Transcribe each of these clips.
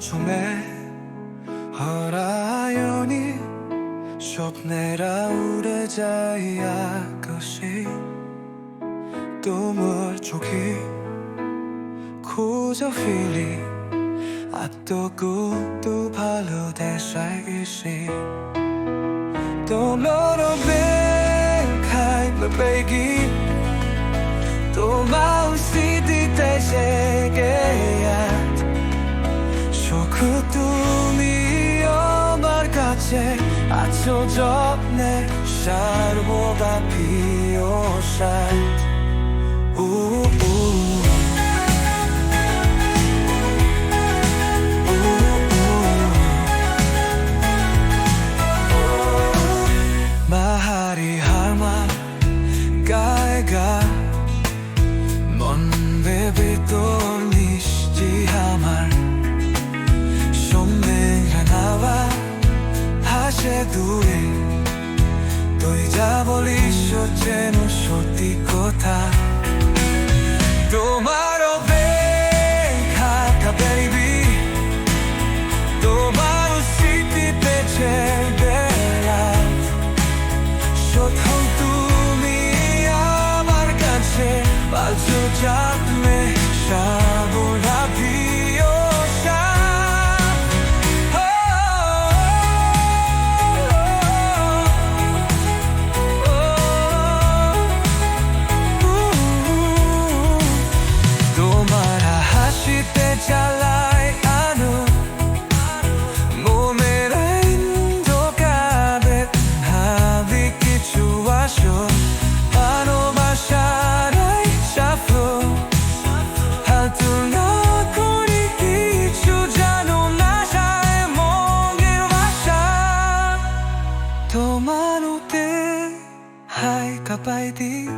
좀에 허라연이 숍내라 우레자이야 것이 또물 조기. 고저 휘리 아또꾹또 발로 대사이시. 또 너로 뱅 카이 너 베기. 또 마우시 이제 아초저내 샤르보다 비오살 দূরে। তুই যা বলিস যেন সত্যি কথা। তোমার অপেক্ষা বেবি তোমার স্মৃতিতে ছেড়ে শুধু তুমি আমার কাছে আছো জানলে সাবনা Passion Ano ba siya ay shuffle Hatun ako ni Kichu Jano nasha emongin washa Tomano te Hai kapay di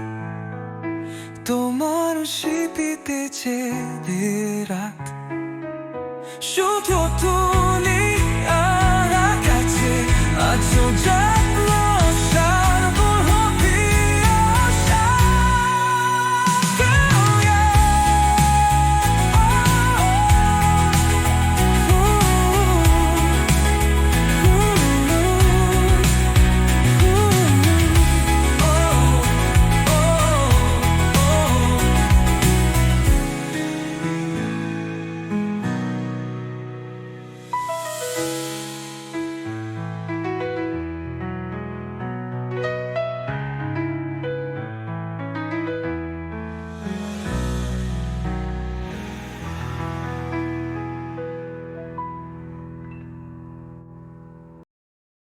Tomano shipite che dirat Shukyo tu